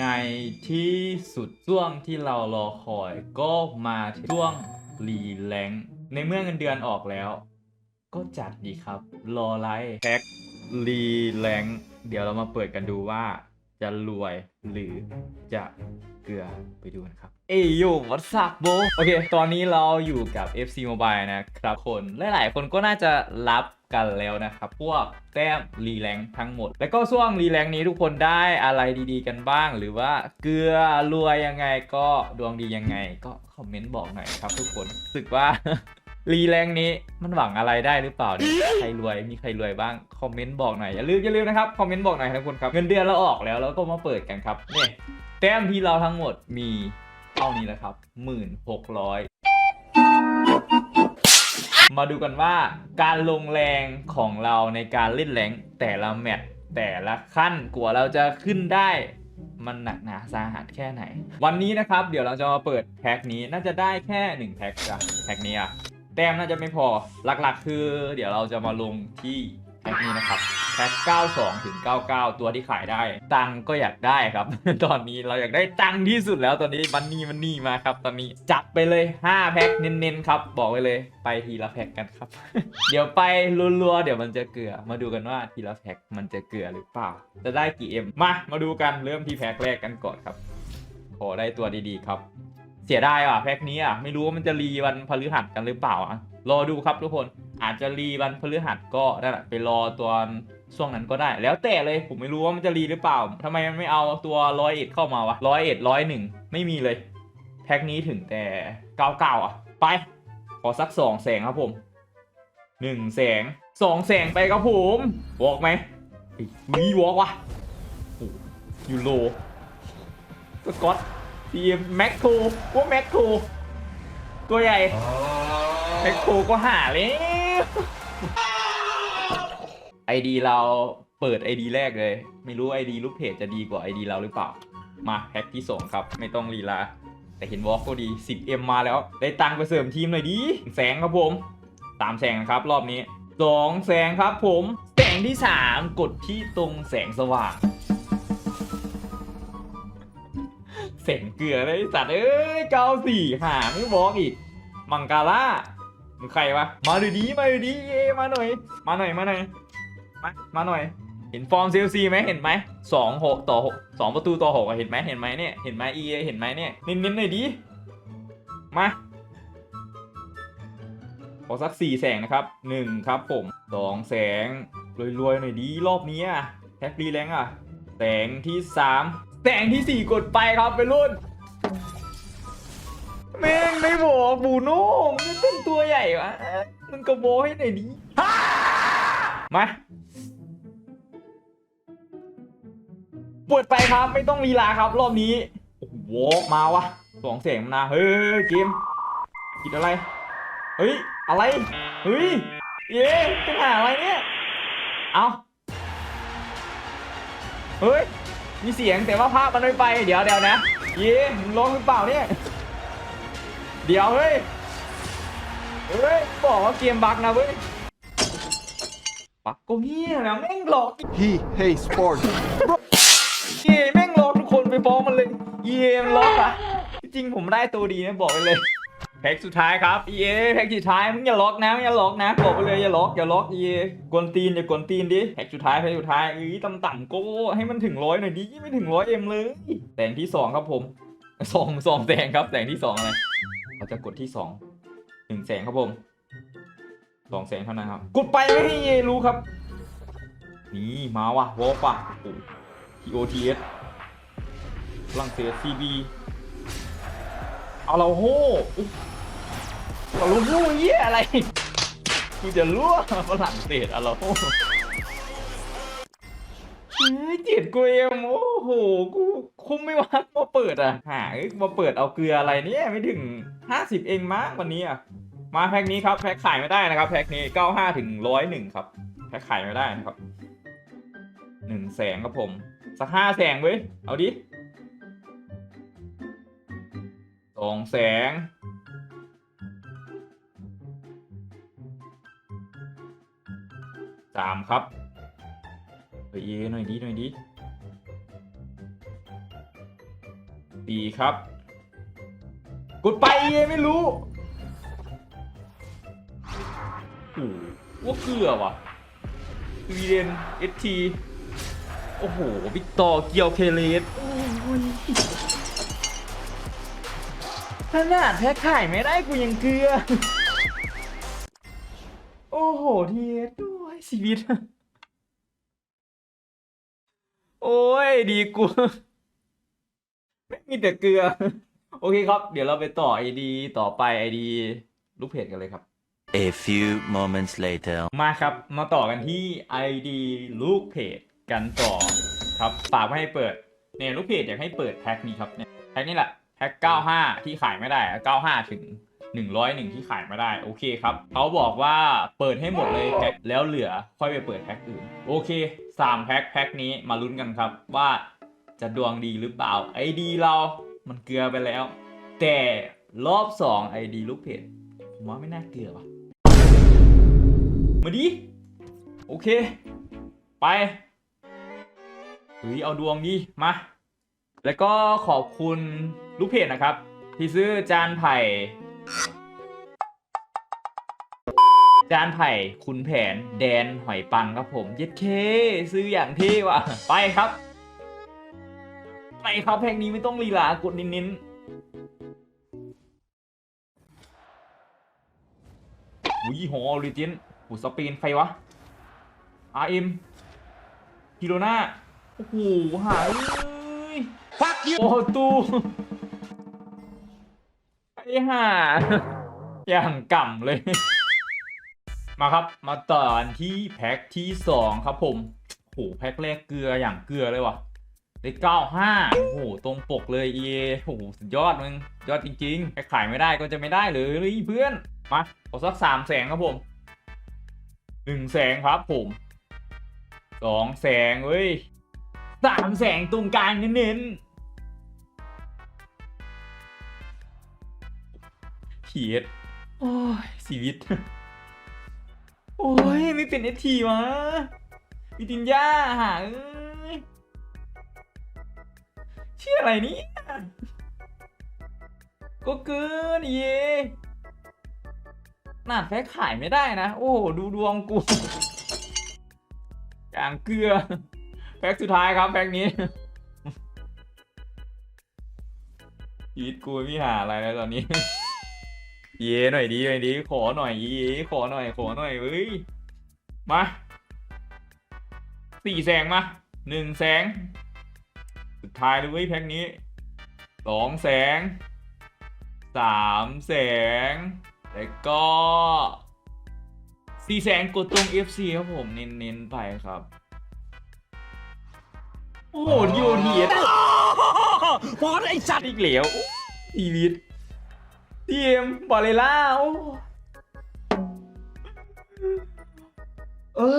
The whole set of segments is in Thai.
ในที่สุดช่วงที่เรารอคอยก็มาถึงช่วงรีแลงในเมื่อเงินเดือนออกแล้ว ก็จัดดีครับ รอไลฟ์แพ็ครีแลงเดี๋ยวเรามาเปิดกันดูว่า จะรวยหรือจะเกลือไปดูกันครับ เอ้ยโยวัสักโบโอเค ตอนนี้เราอยู่กับ FC Mobile นะครับคน หลาย ๆ คนก็น่าจะรับ กันแล้วนะครับ พวกแต้มรีแลงทั้งหมด แล้วก็ช่วงรีแลงนี้ทุกคนได้อะไรดีๆกันบ้าง หรือว่าเกลือรวยยังไงก็ดวงดียังไง ก็คอมเมนต์บอกหน่อยครับ ทุกคนรู้สึกว่ารีแรงนี้มันหวังอะไรได้หรือเปล่าเนี่ยใครรวยมีใครรวยบ้างคอมเมนต์บอกหน่อยอย่าลืมอย่าลืมนะครับคอมเมนต์บอกหน่อยทุกคนครับเงินเดือนเราออกแล้วแล้วก็มาเปิดกันครับเนี่ยแต้มที่เราทั้งหมดมีเท่านี้แหละครับห มาดูกันว่าการลงแรงของเราในการเล่นแรงแต่ละแมตช์แต่ละขั้นกว่าเราจะขึ้นได้มันหนักหนาสาหัสแค่ไหน วันนี้นะครับเดี๋ยวเราจะมาเปิดแพ็คนี้น่าจะได้แค่ 1 แพ็คจ้ะแพ็คนี้อะแต้มน่าจะไม่พอหลักๆ คือ เดี๋ยวเราจะมาลงที่ แพ็คนี้นะครับแพ็ค92 ถึง 99 ตัวที่ขายได้ ตังก็อยากได้ครับ ตอนนี้เราอยากได้ตังที่สุดแล้วตอนนี้มันนี่มันนี่มาครับ ตอนนี้จัดไปเลย 5 แพ็คเน้นๆครับ บอกไว้เลยไปทีละแพ็คกันครับ เดี๋ยวไปรัวๆเดี๋ยวมันจะเกลือ มาดูกันว่าทีละแพ็คมันจะเกลือหรือเปล่า จะได้กี่เอ็มมา มาดูกันเริ่มที่แพ็คแรกกันก่อนครับขอได้ตัวดีๆครับ เสียดายว่ะแพ็คนี้อะไม่รู้ว่ามันจะรีวันพฤหัสกันหรือเปล่าอะรอดูครับทุกคน อาจจะรีวันพฤหัสก็ได้นแหละไปรอตัวช่วงนั้นก็ได้ แล้วแต่เลยผมไม่รู้ว่ามันจะรีหรือเปล่าทำไมมันไม่เอาตัวร้อยเอ็ดเข้ามาวะร้อยเอ็ดร้อยหนึ่งไม่มีเลย แพ็คนี้ถึงแต่เก้าเก้าอะ ไป ขอสักสองแสงครับผมหนึ่งแสงสองแสงไปครับผมวอกไหมเฮ้ยมีวอกวะโอ้ยูโรสกอตทีมแม็กโคว่าแม็กโคตัวใหญ่แม็กโคก็หาแล้ว ไอดีเราเปิดไอดีแรกเลย ไม่รู้ไอดีลูกเพจจะดีกว่าไอดีเราหรือเปล่า มาแพ็คที่สองครับ ไม่ต้องลีลา แต่เห็นวอล์กก็ดี 10M มาแล้ว ได้ตังไปเสริมทีมหน่อยดีแสงครับผมสามแสงนะครับรอบนี้สองแสงครับผม แสงที่สามกดที่ตรงแสงสว่างแสงเกลือเลยสัตว์เอ้ยเก้าสี่หาไม่บอกอีก มังกาล่า มึงใครวะ มาดูดีมาดูดีเอยมาหน่อย มาหน่อย มาหน่อย มามาหน่อย เห็นฟอร์มเซลซีไหมเห็นไหมสองหกต่อหกสองประตูต่อหกอะเห็นไหมเห็นไหมเนี่ย เห็นไหมเอเห็นไหมเนี่ย เน้นๆหน่อยดิมาขอสักสี่แสงนะครับหนึ่งครับผมสองแสงรวยๆหน่อยดีรอบนี้อะแท็กรีแรงอะแสงที่สามแสงที่สี่กดไปครับไปรุ่น แม่งไม่บอกบูโน่มันเป็นตัวใหญ่วะมึงกระโบให้หน่อยดิฮ่ามาปวดไปครับไม่ต้องลีลาครับรอบนี้ โอ้โหมาวะสองเสียงมาเฮ้ยเกมคิดอะไร เฮ้ย อะไร เฮ้ย เย้จะหาอะไรเนี่ย เอาเฮ้ย มีเสียงแต่ว่าภาพมันไม่ไป เดี๋ยวเดี๋ยวนะ เย้มึงร้องหรือเปล่าเนี่ย เดี๋ยวเฮ้ย เฮ้ย บอกว่าเกมบักนะเว้ย บักก็เงี้ยนะแม่งหลอก He hates sports. เย่แม่งล็อกทุกคนไปฟ้องมันเลย เย่มงล็อกอะจริงๆผมได้ตัวดีนะบอกไปเลยแพ็กสุดท้ายครับเย่แพ็กสุดท้ายมึงอย่าล็อกนะมึงอย่าล็อกนะบอกไปเลยอย่าล็อกอย่าล็อกเย่กวนตีนอย่ากวนตีนดิแพ็กสุดท้ายแพ็กสุดท้ายเอ้ยต่ำๆโก้ให้มันถึงร้อยหน่อยดิไม่ถึงร้อยเอ็มเลยแสงที่สองครับผมสองสองแสงครับแสงที่สองอะไร เราจะกดที่สองหนึ่งแสงครับผมสองแสงเท่านั้นครับ กดไปไม่ให้เย่รู้ครับ นี่มาว่ะวอลป่ะโอ้ TOTS ฝรั่งเศส CB เอาเราโห่อุ๊ยเอาเราโห่เยี่ยอะไรกูจะรั่วฝรั่งเศสเอาเราโห่ เฮ้ยเจ็ดกูเอ็มโอ้โหกูคุ้มไม่ว่ามาเปิดอะหามาเปิดเอาเกลืออะไรเนี่ยไม่ถึง 50 เองมั้งวันนี้อะมาแพ็คนี้ครับแพ็คขายไม่ได้นะครับแพ็คนี้ 95ถึง101 ครับแพ็คขายไม่ได้นะครับหนึ่งแสงครับผม สักห้าแสงเว้ย เอาดิสองแสงสามครับ เฮ้ยเอหน่อยดิหน่อยดิดีครับกดไปเอไม่รู้โอ้โหว่าเกลือว่ะสวีเดนเอสทีโอ้โหวิกตอร์เกียวเคเลสขนาดแพ็คขายไม่ได้กูยังเกลือ โอ้โห ทีด้วยชีวิต โอ้ย ดีกูไม่มีแต่เกลือ โอเคครับ เดี๋ยวเราไปต่อไอดีต่อไปไอดีลูกเพจกันเลยครับ A few moments later. มาครับ มาต่อกันที่ ID ลูกเพจกันต่อครับฝากไม่ให้เปิดเนี่ยลูกเพจอยากให้เปิดแพ็คนี้ครับเนี่ยแพ็คนี้แหละแพ็ค 95 ที่ขายไม่ได้อะ95 ถึง 101 ที่ขายไม่ได้ โอเคครับเขาบอกว่าเปิดให้หมดเลยแพ็คแล้วเหลือค่อยไปเปิดแพ็คอื่น โอเค 3แพ็คแพ็คนี้มาลุ้นกันครับว่าจะดวงดีหรือเปล่า ID เรามันเกลือไปแล้ว แต่รอบ2 ID ลูกเพจผมว่าไม่น่าเกลือว่ะมาดิ โอเค ไปเฮ้ยเอาดวงดิมา แล้วก็ขอบคุณลูกเพจนะครับ ที่ซื้อจานไผ่ จานไผ่คุณแผนแดนหอยปังครับผมเย็ดเค ซื้ออย่างเท่ว่ะ ไปครับ ไปครับแพ็กนี้ไม่ต้องลีลากดนิ้นๆอุ้ยหอออริจินหูสเปนใครวะ RM ฮิโรนาโอ้โหหายเลยโอ้ตูไอ้ห่าอย่างก่ำเลย มาครับ มาต่อกันที่แพ็คที่สองครับผมโอ้โหแพ็คแรกเกลืออย่างเกลือเลยว่ะได้เก้าห้าโอ้โห ตรงปกเลยเอโอ้โหสุดยอดมึง ยอดจริงๆแพ็คขายไม่ได้ก็จะไม่ได้เลยเพื่อน มาขอสักสามแสงครับผมหนึ่งแสงครับผมสองแสงเว้ยสามแสงตรงกลางเน้นๆเขียดโอ้ยชีวิต โอ้ยไม่เป็นเอทีวะวิตินยาหาเอ้ยเชื่ออะไรนี่ก็เกินเย่นาดแพ็คขายไม่ได้นะ โอ้โห ดูดวงกูอย่างเกลือ แพ็คสุดท้ายครับแพ็คนี้ชีวิตกูไม่หาอะไรแล้วตอนนี้ เย่หน่อยดีหน่อยดีขอหน่อยเย่ขอหน่อยขอหน่อยเว้ยมาสี่แสงมาหนึ่งแสง สุดท้ายเลยเว้ยแพ็คนี้สองแสงสามแสง แล้วก็สี่แสงกดตรง FC ครับผมเน้นๆไปครับ โอ้โหดีโอทีอะบอสไอ้สัตว์อีกเหลวชีวิต ทีมบอลเลล่าโอ้เอ้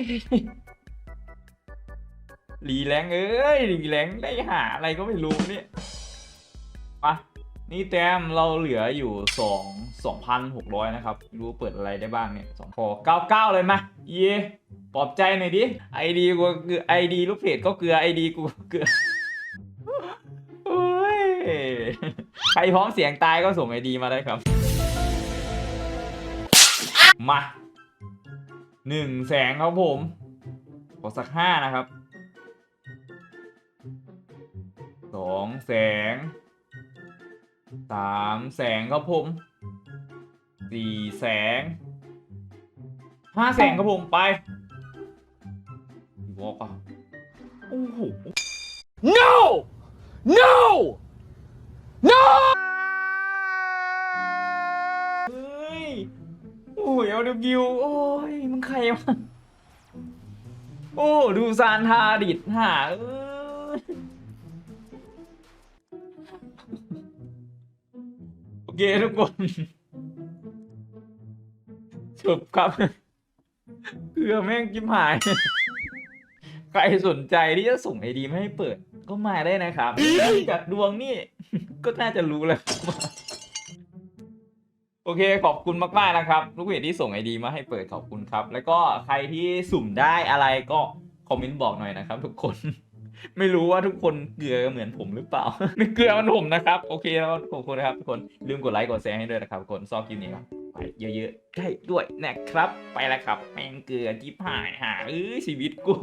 ยรีแรงเอ้ยรีแรงได้หาอะไรก็ไม่รู้เนี่ยมานี่แต้มเราเหลืออยู่สองสองพันหกร้อยนะครับรู้เปิดอะไรได้บ้างเนี่ยสองคอเก้าเก้าเลยมาเย่ปลอบใจหน่อยดิไอดีกูเกลือไอดีลูกเพจก็เกลือไอดีกูเกลือ ใครพร้อมเสียงตายก็ส่งไอดีมาได้ครับ มาหนึ่งแสงครับผม ขอสักห้านะครับสองแสงสามแสงครับผมสี่แสงห้าแสงครับผมไปวอกอะโอ้โห no no ดูซานทาดิดหาเอ้ยโอเคทุกคนจบครับเพื่อแม่งจิ้มหาย ใครสนใจที่จะส่งไอดีไม่ให้เปิด ก็มาได้นะครับจากดวงนี่ก็น่าจะรู้แล้วโอเคขอบคุณมาก ๆ นะครับ ลูกเพจที่ส่งไอดีมาให้เปิดขอบคุณครับ แล้วก็ใครที่สุ่มได้อะไรก็ อมเมนต์บอกหน่อยนะครับ ทุกคน ไม่รู้ว่าทุกคนเกลือเหมือนผมหรือเปล่า ไม่เกลือมันผมนะครับ โอเคแล้วขอบคุณนะครับทุกคน ลืมกดไลค์กดแชร์ให้ด้วยนะครับทุกคนซอกคลิปนี้ครับไปเยอะๆได้ด้วยนะครับ ไปแล้วครับ แมงเกลือที่ผ่ายหาเอ้ยชีวิตกู